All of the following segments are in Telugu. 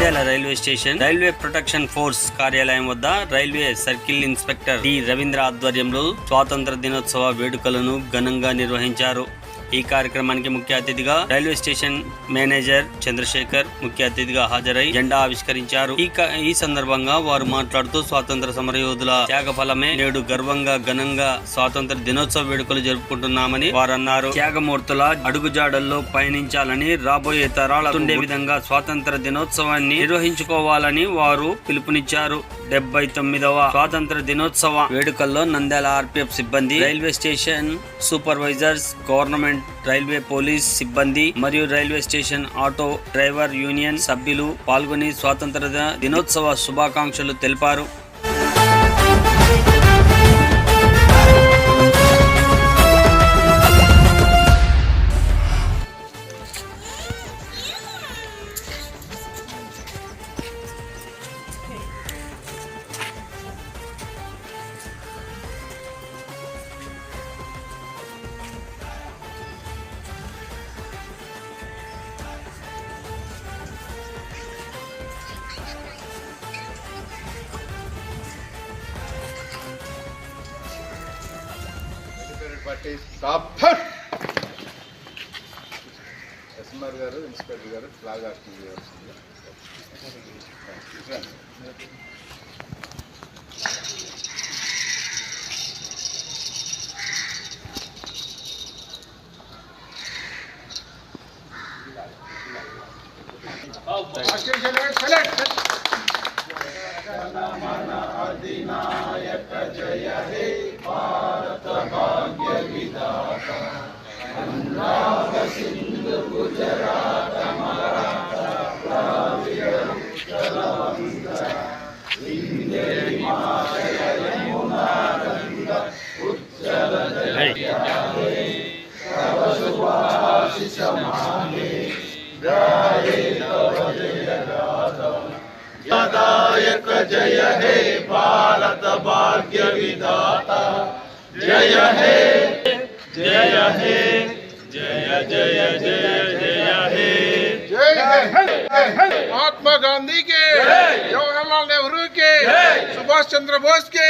Nandyal railway station railway protection force కార్యాలయం వద్ద railway circle inspector D Ravindra ఆధ్వర్యంలో స్వాతంత్ర దినోత్సవ వేడుకలను ఘనంగా నిర్వహించారు. ఈ కార్యక్రమానికి ముఖ్య అతిథిగా రైల్వే స్టేషన్ మేనేజర్ చంద్రశేఖర్ ముఖ్య అతిథిగా హాజరై జెండా ఆవిష్కరించారు. ఈ సందర్భంగా వారు మాట్లాడుతూ స్వాతంత్ర సమరయోధుల త్యాగ ఫలమే నేడు గర్వంగా ఘనంగా స్వాతంత్ర దినోత్సవ వేడుకలు జరుపుకుంటున్నామని వారు అన్నారు త్యాగమూర్తుల అడుగుజాడల్లో పయనించాలని రాబోయే తరాల ఉండే విధంగా స్వాతంత్ర దినోత్సవాన్ని నిర్వహించుకోవాలని వారు పిలుపునిచ్చారు. డెబ్బై తొమ్మిదవ స్వాతంత్ర దినోత్సవ వేడుకల్లో నంద్యాల ఆర్పిఎఫ్ సిబ్బంది railway station supervisors government railway police సిబ్బంది మరియు railway station auto driver union సభ్యులు పాల్గొని స్వాతంత్ర దినోత్సవ శుభాకాంక్షలు తెలిపారు. పార్టీ డాక్టర్ ఎస్ఎంఆర్ గారు ఇన్స్పెక్టర్ గారు ఫ్లాగ్ హాస్టింగ్ చేయాల్సింది दायक जय हे भारत भाग्य विधाता जय हे जय हे जय जय जय जय हे महात्मा गांधी के जवाहरलाल नेहरू के सुभाष चंद्र बोस के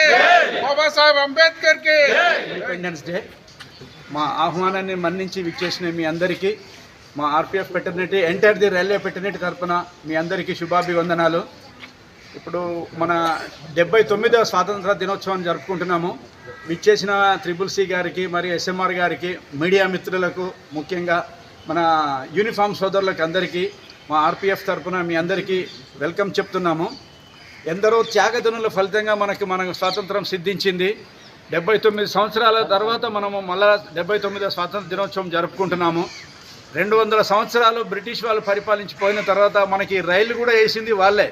बाबा साहेब अंबेडकर के ఇండిపెండెన్స్ డే మా ఆహ్వానాన్ని మన్నించి విచ్చేసిన మీ అందరికీ మా RPF fraternity entire the railway fraternity తరపున మీ అందరికీ శుభాభివందనాలు ఇప్పుడు మన డెబ్బై తొమ్మిదవ స్వాతంత్ర దినోత్సవం జరుపుకుంటున్నాము విచ్చేసిన త్రిపుల్ సి గారికి మరియు ఎస్ఎంఆర్ గారికి మీడియా మిత్రులకు ముఖ్యంగా మన యూనిఫామ్ సోదరులకు అందరికీ మా ఆర్పిఎఫ్ తరఫున మీ అందరికీ వెల్కమ్ చెప్తున్నాము. ఎందరో త్యాగదనుల ఫలితంగా మనకి మనకు స్వాతంత్రం సిద్ధించింది. డెబ్బై తొమ్మిది సంవత్సరాల తర్వాత మనము మళ్ళా డెబ్బై తొమ్మిదో స్వాతంత్ర దినోత్సవం జరుపుకుంటున్నాము. రెండు వందల సంవత్సరాలు బ్రిటిష్ వాళ్ళు పరిపాలించిపోయిన తర్వాత మనకి రైలు కూడా వేసింది వాళ్ళే.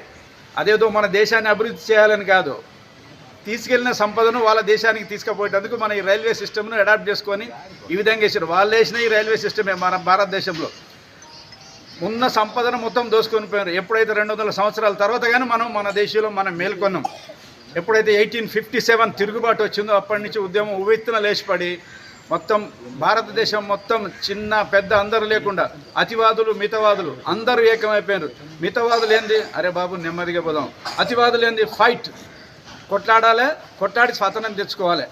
అదేదో మన దేశాన్ని అభివృద్ధి చేయాలని కాదు. తీసుకెళ్ళిన సంపదను వాళ్ళ దేశానికి తీసుకుపోయేటందుకు మన ఈ రైల్వే సిస్టమ్ను అడాప్ట్ చేసుకొని ఈ విధంగా వేసారు వాళ్ళు వేసిన ఈ రైల్వే సిస్టమే మన భారతదేశంలో. ఉన్న సంపదను మొత్తం దోసుకొని పోయారు ఎప్పుడైతే రెండు వందల సంవత్సరాల తర్వాత కానీ మనం మన దేశంలో మనం మేల్కొన్నాం. ఎప్పుడైతే ఎయిటీన్ ఫిఫ్టీ సెవెన్ తిరుగుబాటు వచ్చిందో అప్పటి నుంచి ఉద్యమం ఉవ్వెత్తున లేచిపడి మొత్తం భారతదేశం మొత్తం చిన్న పెద్ద అందరూ లేకుండా అతివాదులు మితవాదులు అందరూ ఏకమైపోయారు మితవాదులు ఏంది? అరే బాబు నెమ్మదిగా పోదాం. అతివాదులు ఏంది? ఫైట్. కొట్లాడాలి కొట్లాడి స్వాతంత్రం తెచ్చుకోవాలి.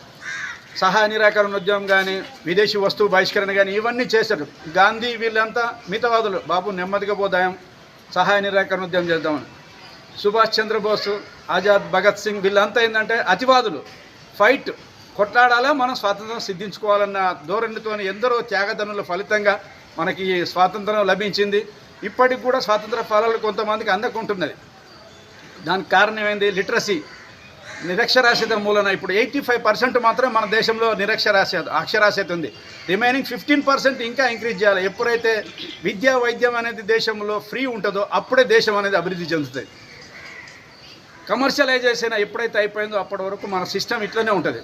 సహాయ నిరాకరణ ఉద్యమం కానీ విదేశీ వస్తువు బహిష్కరణ కానీ ఇవన్నీ చేశారు. గాంధీ వీళ్ళంతా మితవాదులు. బాబు నెమ్మదిగా పోదాయం సహాయ నిరాకరణ ఉద్యమం చేద్దామని. సుభాష్ చంద్రబోస్ ఆజాద్ భగత్ సింగ్ వీళ్ళంతా ఏంటంటే అతివాదులు. ఫైట్. కొట్లాడాలా మనం స్వాతంత్రం సిద్ధించుకోవాలన్న ధోరణితో ఎందరో త్యాగదనుల ఫలితంగా మనకి ఈ స్వాతంత్రం లభించింది. ఇప్పటికి కూడా స్వాతంత్ర ఫలాలు కొంతమందికి అందకుంటున్నది. దానికి కారణం ఏంది? లిటరసీ. నిరక్షరాస్యత మూలన ఇప్పుడు ఎయిటీ ఫైవ్ పర్సెంట్ మాత్రం మన దేశంలో నిరక్షరాస్యత అక్షరాస్యత ఉంది. రిమైనింగ్ ఫిఫ్టీన్ పర్సెంట్ ఇంకా ఇంక్రీజ్ చేయాలి. ఎప్పుడైతే విద్యా వైద్యం అనేది దేశంలో ఫ్రీ ఉంటుందో అప్పుడే దేశం అనేది అభివృద్ధి చెందుతుంది. కమర్షియలైజేషన్ ఎప్పుడైతే అయిపోయిందో అప్పటి వరకు మన సిస్టమ్ ఇట్లనే ఉంటుంది.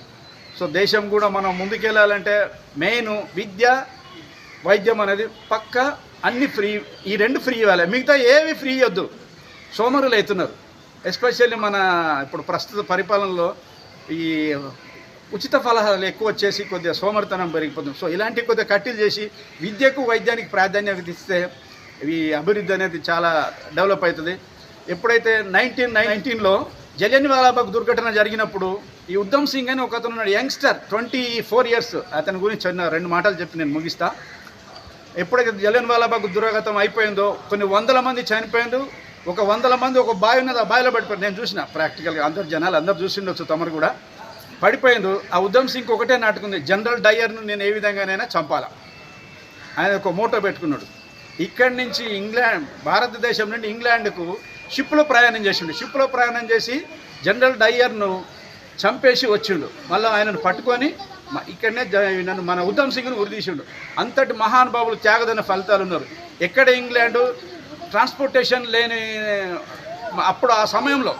సో దేశం కూడా మనం ముందుకెళ్ళాలంటే మెయిన్ విద్య వైద్యం అనేది పక్క అన్ని ఫ్రీ ఈ రెండు ఫ్రీ ఇవ్వాలి. మిగతా ఏవి ఫ్రీ ఇవ్వద్దు. సోమరులు అవుతున్నారు. ఎస్పెషల్లీ మన ఇప్పుడు ప్రస్తుత పరిపాలనలో ఈ ఉచిత ఫలహారాలు ఎక్కువ వచ్చేసి కొద్దిగా సోమరితనం పెరిగిపోతుంది. సో ఇలాంటి కొద్దిగా కట్టిలు చేసి విద్యకు వైద్యానికి ప్రాధాన్యత ఇస్తే ఈ అభివృద్ధి అనేది చాలా డెవలప్ అవుతుంది. ఎప్పుడైతే నైన్టీన్ నైన్టీన్లో జలియన్ వాలాబాగ్ దుర్ఘటన జరిగినప్పుడు ఈ ఉద్దమ్ సింగ్ అని ఒక అతను ఉన్నాడు యంగ్స్టర్ ట్వంటీ ఫోర్ ఇయర్స్ అతని గురించి చిన్న రెండు మాటలు చెప్పి నేను ముగిస్తా. ఎప్పుడైతే జలియన్ వాలాబాగ్ దురాగతం అయిపోయిందో కొన్ని వందల మంది చనిపోయిండు ఒక వందల మంది ఒక బావి ఉన్నది ఆ బావిలో పడిపోయారు. నేను చూసిన ప్రాక్టికల్గా అందరు జనాలు అందరు చూసిండొచ్చు తమరు కూడా. పడిపోయిండు ఆ ఉద్దమ్ సింగ్ ఒకటే నాటుకుంది. జనరల్ డయ్యర్ను నేను ఏ విధంగానైనా చంపాలా? ఆయన ఒక మోటో పెట్టుకున్నాడు. ఇక్కడి నుంచి ఇంగ్లాండ్ భారతదేశం నుండి ఇంగ్లాండ్కు షిప్లో ప్రయాణం చేసిండు. షిప్లో ప్రయాణం చేసి జనరల్ డయ్యర్ను చంపేసి వచ్చిండు. మళ్ళీ ఆయనను పట్టుకొని ఇక్కడనే జ- నన్ను మన ఉద్దమ్ సింగ్ను ఉరిదీసిండు అంతటి మహానుభావులు త్యాగదైన ఫలితాలు ఉన్నారు ఎక్కడ ఇంగ్లాండు ట్రాన్స్పోర్టేషన్ లేని అప్పుడు ఆ సమయంలో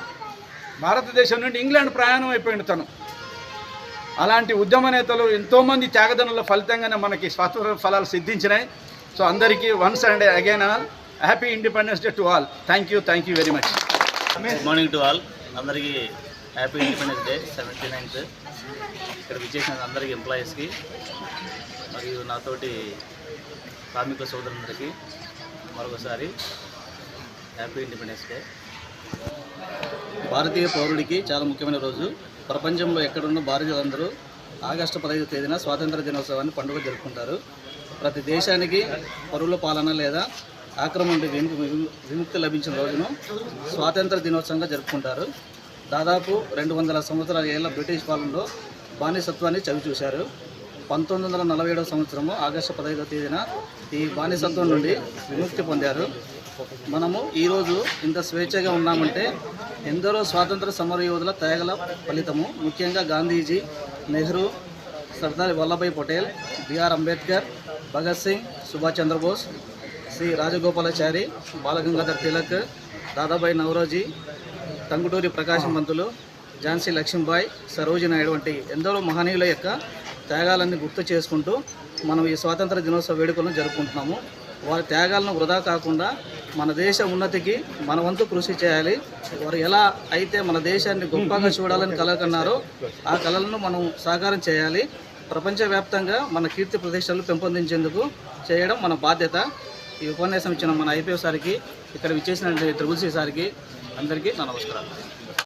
భారతదేశం నుండి ఇంగ్లాండ్ ప్రయాణం అయిపోయింది తను. అలాంటి ఉద్యమ నేతలు ఎంతోమంది త్యాగదనుల ఫలితంగానే మనకి స్వాతంత్ర ఫలాలు సిద్ధించినాయి. సో అందరికీ once and again all happy Independence Day to all thank you thank you very much good morning to all అందరికీ happy Independence Day seventy ninth ఇక్కడ విచ్చేసిన అందరికీ ఎంప్లాయీస్కి మరియు నాతోటి కార్మిక సోదరులందరికీ. మరొకసారి హ్యాపీ ఇండిపెండెన్స్ డే. భారతీయ పౌరుడికి చాలా ముఖ్యమైన రోజు. ప్రపంచంలో ఎక్కడున్న భారతీయులందరూ ఆగస్టు పదహైదు తేదీన స్వాతంత్ర దినోత్సవాన్ని పండుగ జరుపుకుంటారు. ప్రతి దేశానికి పౌరుల పాలన లేదా ఆక్రమణ విముక్తి లభించిన రోజును స్వాతంత్ర దినోత్సవంగా జరుపుకుంటారు. దాదాపు రెండు వందల సంవత్సరాల ఏళ్ళ బ్రిటిష్ పాలనలో బానిసత్వాన్ని చవిచూశారు. పంతొమ్మిది వందల నలభై ఏడవ సంవత్సరము ఆగస్టు పదహైదవ తేదీన ఈ బానిసత్వం నుండి విముక్తి పొందారు. మనము ఈరోజు ఇంత స్వేచ్ఛగా ఉన్నామంటే ఎందరో స్వాతంత్ర సమరయోధుల త్యాగల ఫలితము. ముఖ్యంగా గాంధీజీ నెహ్రూ సర్దార్ వల్లభాయ్ పటేల్ బిఆర్ అంబేద్కర్ భగత్ సింగ్ సుభాష్ చంద్రబోస్ శ్రీ రాజగోపాలాచారి బాలగంగాధర్ తిలక్ దాదాబాయి నవరోజీ టంగుటూరి ప్రకాశం మంతులు ఝాన్సీ లక్ష్మీబాయి సరోజి నాయుడు వంటి ఎందరో మహనీయుల యొక్క త్యాగాలన్నీ గుర్తు చేసుకుంటూ మనం ఈ స్వాతంత్ర దినోత్సవ వేడుకలను జరుపుకుంటున్నాము. వారి త్యాగాలను వృధా కాకుండా మన దేశ ఉన్నతికి మన వంతు కృషి చేయాలి. వారు ఎలా అయితే మన దేశాన్ని గొప్పగా చూడాలని కల కన్నారో ఆ కళలను మనం సాకారం చేయాలి. ప్రపంచవ్యాప్తంగా మన కీర్తి ప్రదేశాలు పెంపొందించేందుకు చేయడం మన బాధ్యత. ఈ ఉపన్యాసం ఇచ్చిన మన ఐపీఓ సార్కి ఇక్కడ విచ్చేసిన త్రిబుల్ సి సార్కి అందరికీ నా నమస్కారాలు.